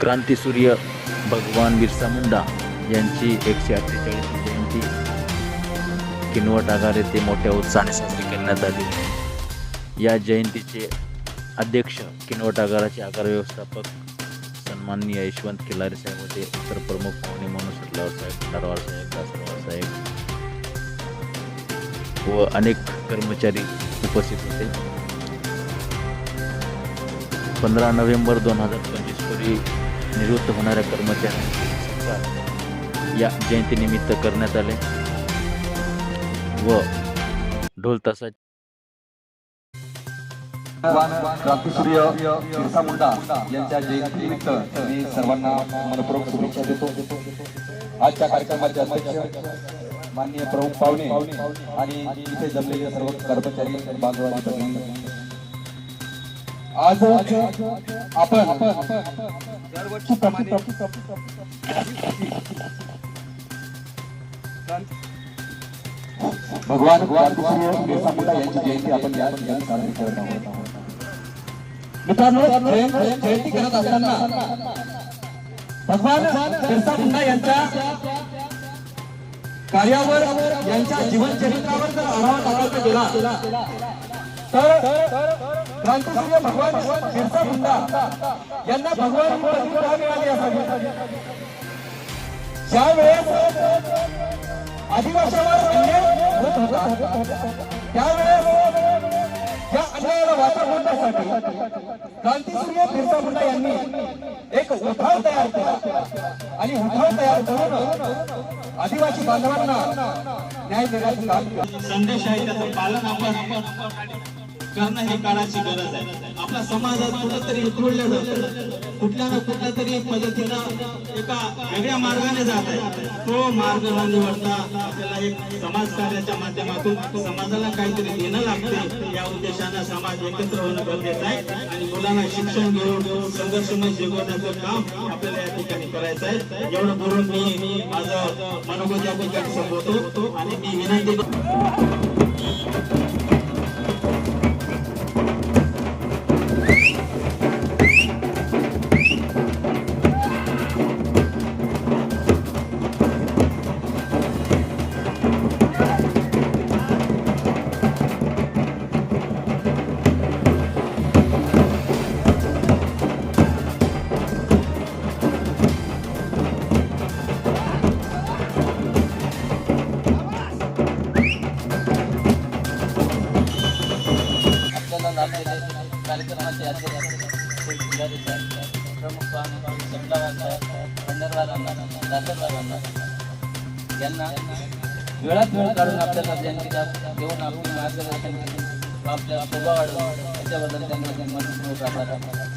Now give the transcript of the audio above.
क्रांतीसूर्य भगवान बिरसा मुंडा यांची एकशे अठ्ठेचाळीस जयंती. किनवट आगार येथे मोठ्या उत्साहाने साजरी करण्यात आली. या जयंतीचे अध्यक्ष किनवट आगाराचे आगार व्यवस्थापक सन्माननीय यशवंत खिलारे साहेब होते. इतर प्रमुख पाहुणे म्हणून सटलावर साहेब ठारवार साहेब कासरवार साहेब व अनेक कर्मचारी उपस्थित होते. पंधरा नोव्हेंबर दोन हजार पंचवीस पूर्वी निवृत्त होणाऱ्या कर्मचाऱ्यांचे या जयंतीनिमित्त करण्यात आले. व ढोल तासा भगवान क्रांतीसूर्य बिरसा मुंडा यांच्या जयंतीनिमित्त मी सर्वांना मनपूर्वक शुभेच्छा देतो. आजच्या कार्यक्रमाचे अध्यक्ष माननीय प्रमुख पाहुणे आणि इथे जमलेले सर्व कर्मचारी बांधवांनी आज आपण दरवर्षीप्रमाणे भगवान बिरसा मुंडा यांची जयंती आपण या ठिकाणी साजरी करत आहोत. मित्रांनो जयंती करत असताना भगवान बिरसा मुंडा यांच्या कार्यावर यांच्या जीवनचरित्रावर जर आढावा टाकायचा गेला तर क्रांतिसूर्य भगवान बिरसा मुंडा यांना भगवान ही मिळाली असावी ज्या आदिवासावर अन्याय होत होता त्यावेळेस या अन्यायाला वाचा फोडण्यासाठी क्रांतिसूर्य बिरसा मुंडा यांनी एक उठाव तयार केला. आणि उठाव तयार करून आदिवासी बांधवांना न्याय देण्याचं काम संदेश आहे त्याचं पालन आपण करणं हे काळाची गरज आहे. आपल्या समाजात कुठंतरी उतरवलं जातं. कुठल्या ना कुठल्या तरी पद्धतीनं एका वेगळ्या मार्गाने जात आहे. तो मार्ग न निवडता आपल्याला एक समाजकार्याच्या माध्यमातून समाजाला काहीतरी देणं लागते. या उद्देशानं समाज एकत्र होणं गरजेचं आहे. आणि मुलांना शिक्षण घेऊन संघर्षमय जगवण्याचं काम आपल्याला या ठिकाणी करायचं आहे. एवढं बोलून मी माझं मनोगत या ठिकाणी संबोधतो आणि मी विनंती आपल्याला कार्यक्रमाचे अध्यक्ष प्रमुख पाहुणे यांना वेळात वेळ काढून आपल्याला जयंतीला देऊन आपण मार्गदर्शन केले आपल्या शोभा वाढवा त्याच्याबद्दल त्यांना मनपूर्वक आभार